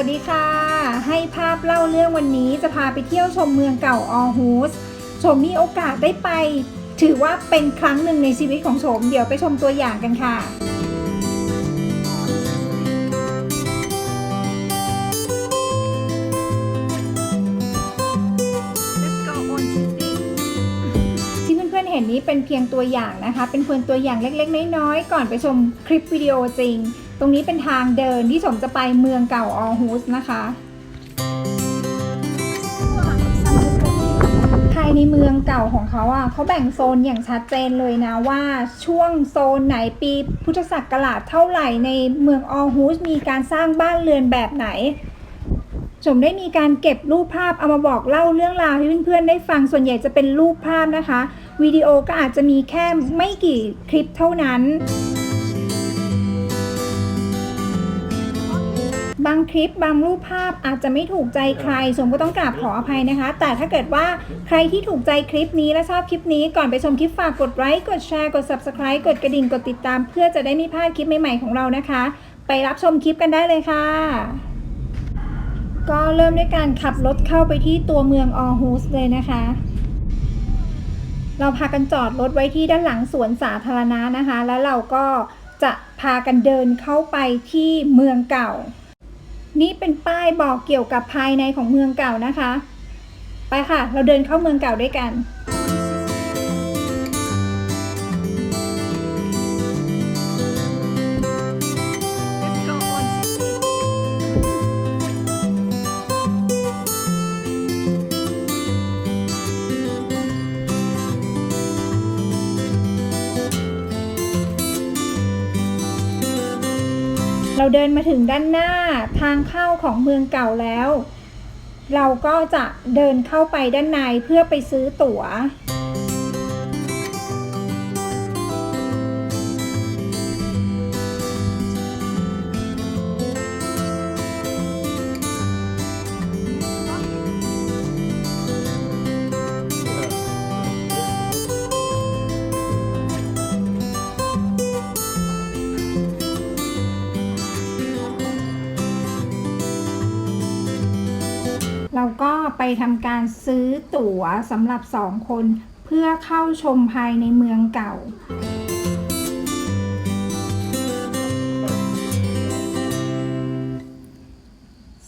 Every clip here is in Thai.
วัสดีค่ะ ให้ภาพเล่าเรื่องวันนี้จะพาไปเที่ยวชมเมืองเก่าออฮูสชมมีโอกาสได้ไป ถือว่าเป็นครั้งหนึ่งในชีวิตของชม เดี๋ยวไปชมตัวอย่างกันค่ะที่เพื่อนๆเห็นนี้เป็นเพียงตัวอย่างนะคะ เป็นเพียงตัวอย่างเล็กๆ น้อยๆ ก่อนไปชมคลิปวิดีโอจริง ตรงนี้เป็นทางเดินที่ชมจะไปเมืองเก่าออฮูสนะคะ ภายในเมืองเก่าของเขาอะเขาแบ่งโซนอย่างชัดเจนเลยนะว่าช่วงโซนไหนปีพุทธศักราชเท่าไหร่ในเมืองออฮูสมีการสร้างบ้านเรือนแบบไหนชมได้มีการเก็บรูปภาพเอามาบอกเล่าเรื่องราวให้เพื่อนๆได้ฟังส่วนใหญ่จะเป็นรูปภาพนะคะ วิดีโอก็อาจจะมีแค่ไม่กี่คลิปเท่านั้น บางคลิปบางรูปภาพอาจจะไม่ถูกใจใครสมก็ต้องกราบขออภัยนะคะ แต่ถ้าเกิดว่าใครที่ถูกใจคลิปนี้และชอบคลิปนี้ก่อนไปชมคลิปฝากกดไลค์กดแชร์กด subscribe กดกระดิ่งกดติดตาม เพื่อจะได้ไม่พลาดคลิปใหม่ๆของเรานะคะ ไปรับชมคลิปกันได้เลยค่ะ ก็เริ่มด้วยการขับรถเข้าไปที่ตัวเมืองออฮูสเลยนะคะเราพากันจอดรถไว้ที่ด้านหลังสวนสาธารณะนะคะ แล้วเราก็จะพากันเดินเข้าไปที่เมืองเก่า นี่เป็นป้ายบอกเกี่ยวกับภายในของเมืองเก่านะคะ ไปค่ะ เราเดินเข้าเมืองเก่าด้วยกันเราเดินมาถึงด้านหน้า ทางเข้าของเมืองเก่าแล้ว เราก็จะเดินเข้าไปด้านในเพื่อไปซื้อตั๋ว ก็ไปทำการซื้อตั๋วสำหรับสองคน เพื่อเข้าชมภายในเมืองเก่า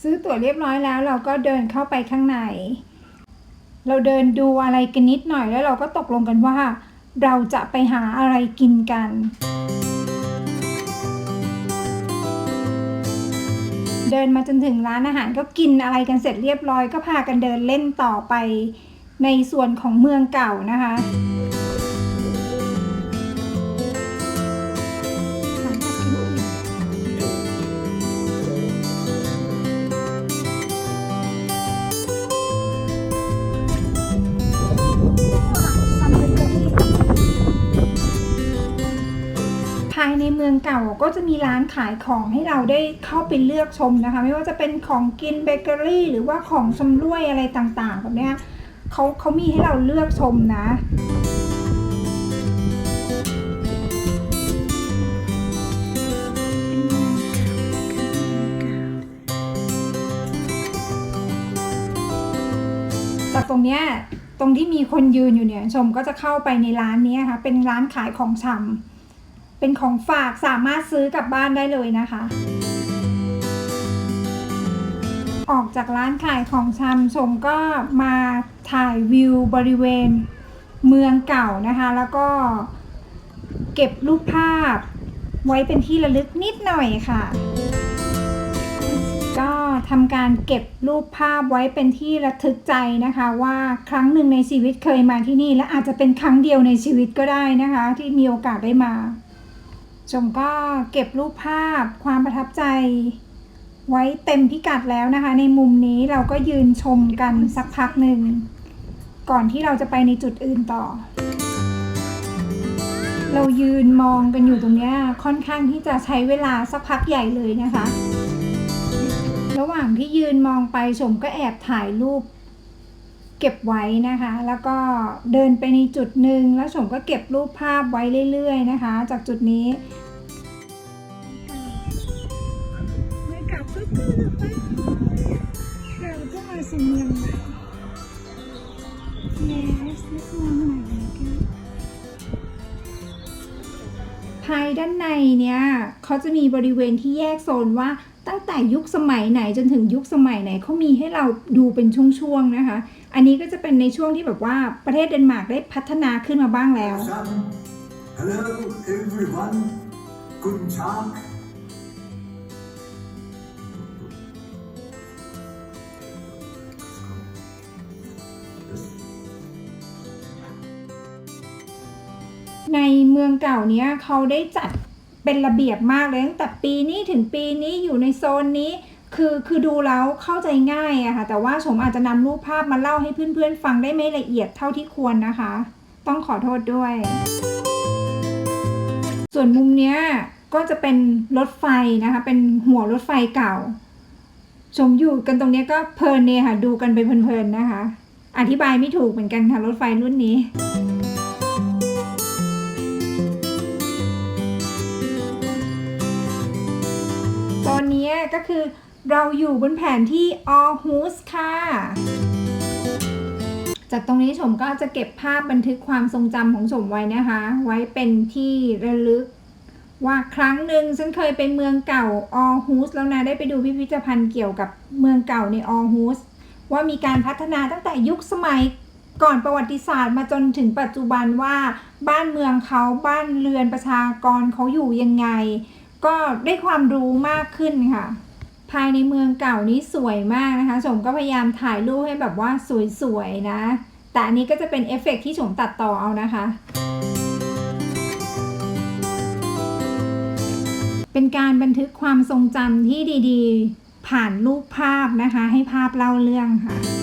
ซื้อตั๋วเรียบร้อยแล้วเราก็เดินเข้าไปข้างใน เราเดินดูอะไรกันนิดหน่อยแล้วเราก็ตกลงกันว่า เราจะไปหาอะไรกินกัน เดินมาจนถึงร้านอาหารก็กินอะไรกันเสร็จเรียบร้อย ก็พากันเดินเล่นต่อไปในส่วนของเมืองเก่านะคะายในเมืองเก่าก็จะมีร้านขายของให้เราได้เข้าไปเลือกชมนะคะ ไม่ว่าจะเป็นของกินเบเกอรี่ หรือว่าของชำร่วยอะไรต่างๆแบบเนี้ยเขาเขามีให้เราเลือกชมนะจากตรงเนี้ยตรงที่มีคนยืนอยู่เนี่ยชมก็จะเข้าไปในร้านนี้ค่ะเป็นร้านขายของชำ เป็นของฝากสามารถซื้อกลับบ้านได้เลยนะคะ ออกจากร้านขายของชำชมก็มาถ่ายวิวบริเวณเมืองเก่านะคะ แล้วก็เก็บรูปภาพไว้เป็นที่ระลึกนิดหน่อยค่ะ ก็ทำการเก็บรูปภาพไว้เป็นที่ระทึกใจนะคะ ว่าครั้งหนึ่งในชีวิตเคยมาที่นี่ และอาจจะเป็นครั้งเดียวในชีวิตก็ได้นะคะ ที่มีโอกาสได้มา ชมก็เก็บรูปภาพความประทับใจ ไว้เต็มพิกัดแล้วนะคะ ในมุมนี้เราก็ยืนชมกันสักพักหนึ่ง ก่อนที่เราจะไปในจุดอื่นต่อ เรายืนมองกันอยู่ตรงนี้ค่อนข้างที่จะใช้เวลาสักพักใหญ่เลยนะคะ ระหว่างที่ยืนมองไปชมก็แอบถ่ายรูป เก็บไว้นะคะ แล้วก็เดินไปในจุดหนึ่งแล้วชมก็เก็บรูปภาพไว้เรื่อย ๆ นะคะ จากจุดนี้เมื่อกลับก็เราก็มาสู่เมืองใหม่ Yes นี่คื ภายด้านในเนี่ยเขาจะมีบริเวณที่แยกโซนว่าตั้งแต่ยุคสมัยไหนจนถึงยุคสมัยไหนเขามีให้เราดูเป็นช่วงๆนะคะ อันนี้ก็จะเป็นในช่วงที่แบบว่าประเทศเดนมาร์กได้พัฒนาขึ้นมาบ้างแล้ว Hello everyone. Good Tag. มืองเก่าเนี้ยเขาได้จัดเป็นระเบียบมากเลยตั้งแต่ปีนี้ถึงปีนี้อยู่ในโซนนี้ คือคือดูแล้วเข้าใจง่ายอะค่ะ แต่ว่าชมอาจจะนำรูปภาพมาเล่าให้เพื่อนๆ ฟังได้ไม่ละเอียดเท่าที่ควรนะคะ ต้องขอโทษด้วย ส่วนมุมเนี้ยก็จะเป็นรถไฟนะคะ เป็นหัวรถไฟเก่า ชมอยู่กันตรงเนี้ยก็เพลินเนี่ยค่ะ ดูกันไปเพลินๆนะคะ อธิบายไม่ถูกเหมือนกันค่ะรถไฟรุ่นนี้ ก็คือ เราอยู่บนแผนที่ออฮูสค่ะ จากตรงนี้ชมก็จะเก็บภาพบันทึกความทรงจำของชมไว้นะคะ ไว้เป็นที่ระลึกว่าครั้งหนึ่งฉันเคยไปเมืองเก่าออฮูสแล้วนะได้ไปดูพิพิธภัณฑ์เกี่ยวกับเมืองเก่าในออฮูสว่ามีการพัฒนาตั้งแต่ยุคสมัยก่อนประวัติศาสตร์มาจนถึงปัจจุบันว่า บ้านเมืองเขาบ้านเรือนประชากรเขาอยู่ยังไง ก็ได้ความรู้มากขึ้นค่ะ ภายในเมืองเก่านี้สวยมากนะคะชมก็พยายามถ่ายรูปให้แบบว่าสวยๆนะ แต่อันนี้ก็จะเป็นเอฟเฟกต์ที่ชมตัดต่อเอานะคะ เป็นการบันทึกความทรงจำที่ดีๆ ผ่านรูปภาพนะคะ ให้ภาพเล่าเรื่องค่ะ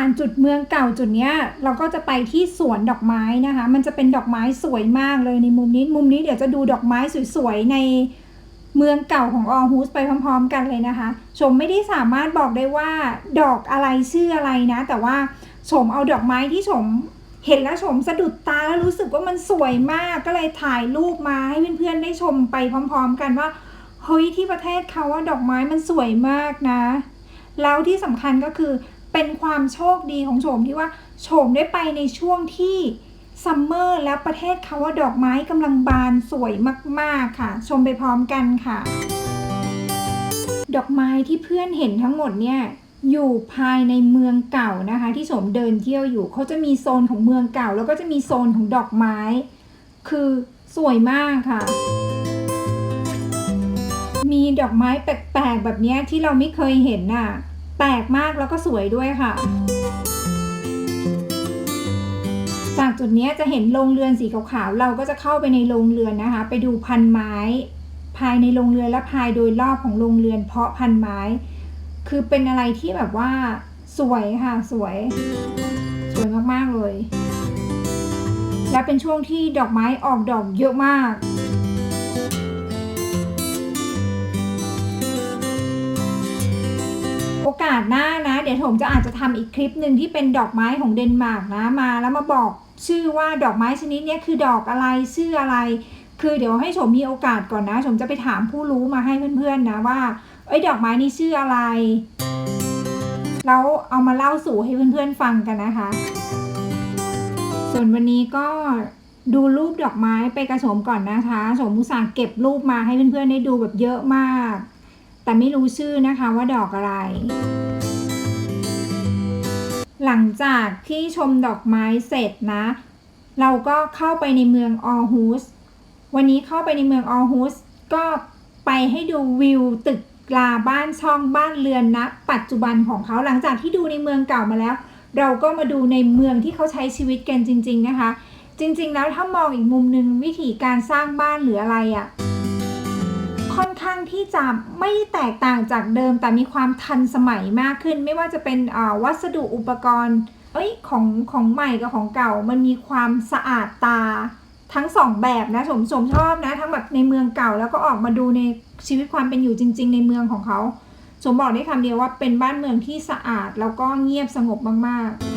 ผ่านจุดเมืองเก่าจุดเนี้ยเราก็จะไปที่สวนดอกไม้นะคะ มันจะเป็นดอกไม้สวยมากเลยในมุมนี้ มุมนี้เดี๋ยวจะดูดอกไม้สวยๆในเมืองเก่าของออฮูสไปพร้อมๆ กันเลยนะคะ ชมไม่ได้สามารถบอกได้ว่าดอกอะไรชื่ออะไรนะ แต่ว่าชมเอาดอกไม้ที่ชมเห็นแล้วชมสะดุดตาแล้วรู้สึกว่ามันสวยมากก็เลยถ่ายรูปมาให้เพื่อนๆได้ชมไปพร้อม ๆ กันว่าเฮ้ยที่ประเทศเขาว่าดอกไม้มันสวยมากนะ แล้วที่สำคัญก็คือ เป็นความโชคดีของโฉมที่ว่าโฉมได้ไปในช่วงที่ซัมเมอร์แล้วประเทศเขาว่าดอกไม้กำลังบานสวยมาก ๆ ค่ะ ชมไปพร้อมกันค่ะ ดอกไม้ที่เพื่อนเห็นทั้งหมดเนี่ยอยู่ภายในเมืองเก่านะคะ ที่โฉมเดินเที่ยวอยู่เขาจะมีโซนของเมืองเก่า แล้วก็จะมีโซนของดอกไม้ คือสวยมากค่ะ มีดอกไม้แปลกๆแบบนี้ที่เราไม่เคยเห็นน่ะ แปลกมากแล้วก็สวยด้วยค่ะ จากจุดนี้จะเห็นโรงเรือนสีขาวๆเราก็จะเข้าไปในโรงเรือนนะคะ ไปดูพันไม้ ภายในโรงเรือนและภายโดยรอบของโรงเรือน เพาะพันไม้ คือเป็นอะไรที่แบบว่า สวยค่ะสวย สวยมากๆเลย และเป็นช่วงที่ดอกไม้ออกดอกเยอะมาก โอกาสหน้านะ เดี๋ยวผมจะอาจจะทำอีกคลิปหนึ่งที่เป็นดอกไม้ของเดนมาร์กนะมา แล้วมาบอกชื่อว่าดอกไม้ชนิดนี้คือดอกอะไรชื่ออะไร คือเดี๋ยวให้ชมมีโอกาสก่อนนะชมจะไปถามผู้รู้มาให้เพื่อนๆนะว่าเอ้ยดอกไม้นี่ชื่ออะไรแล้วเอามาเล่าสู่ให้เพื่อนๆฟังกันนะคะ ส่วนวันนี้ก็ดูรูปดอกไม้ไปกระสมก่อนนะคะ สมมุตส่าห์เก็บรูปมาให้เพื่อนๆได้ดูแบบเยอะมาก แต่ไม่รู้ชื่อนะคะว่าดอกอะไร หลังจากที่ชมดอกไม้เสร็จนะ เราก็เข้าไปในเมืองออฮูส วันนี้เข้าไปในเมืองออฮูสก็ไปให้ดูวิวตึกลาบ้านช่องบ้านเรือนนะ ปัจจุบันของเขาหลังจากที่ดูในเมืองเก่ามาแล้ว เราก็มาดูในเมืองที่เขาใช้ชีวิตกันจริง ๆนะคะ จริง ๆ แล้วถ้ามองอีกมุมหนึ่งวิธีการสร้างบ้านหรืออะไรอะ่ะ ค่อนข้างที่จะไม่แตกต่างจากเดิม แต่มีความทันสมัยมากขึ้น ไม่ว่าจะเป็นวัสดุอุปกรณ์เอ้ยของของใหม่กับของเก่ามันมีความสะอาดตาทั้งสองแบบนะสมสมชอบนะ ทั้งแบบในเมืองเก่าแล้วก็ออกมาดูในชีวิตความเป็นอยู่จริง ๆ ในเมืองของเขา สมบอกได้คำเดียวว่าเป็นบ้านเมืองที่สะอาดแล้วก็เงียบสงบมากๆ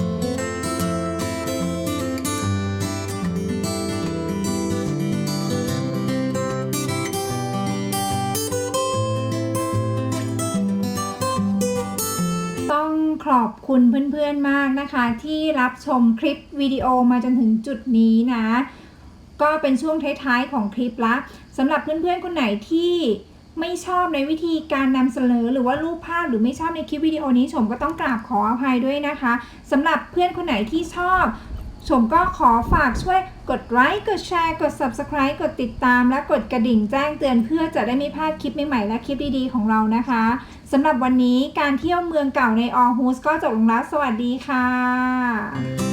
อบคุณเพื่อนๆมากนะคะ ที่รับชมคลิปวิดีโอมาจนถึงจุดนี้นะ ก็เป็นช่วงท้ายๆของคลิปละสำหรับเพื่อนๆคนไหนที่ไม่ชอบในวิธีการนำเสนอหรือว่ารูปภาพหรือไม่ชอบในคลิปวิดีโอนี้ชมก็ต้องกราบขออภัยด้วยนะคะสำหรับเพื่อนคนไหนที่ชอบชมก็ขอฝากช่วยกดไลค์กดแชร์กด Subscribe กดติดตามและกดกระดิ่งแจ้งเตือนเพื่อจะได้ไม่พลาดคลิปใหม่ๆและคลิปดีๆของเรานะคะ สำหรับวันนี้การเที่ยวเมืองเก่าในออฮูสก็จบลงแล้ว สวัสดีค่ะ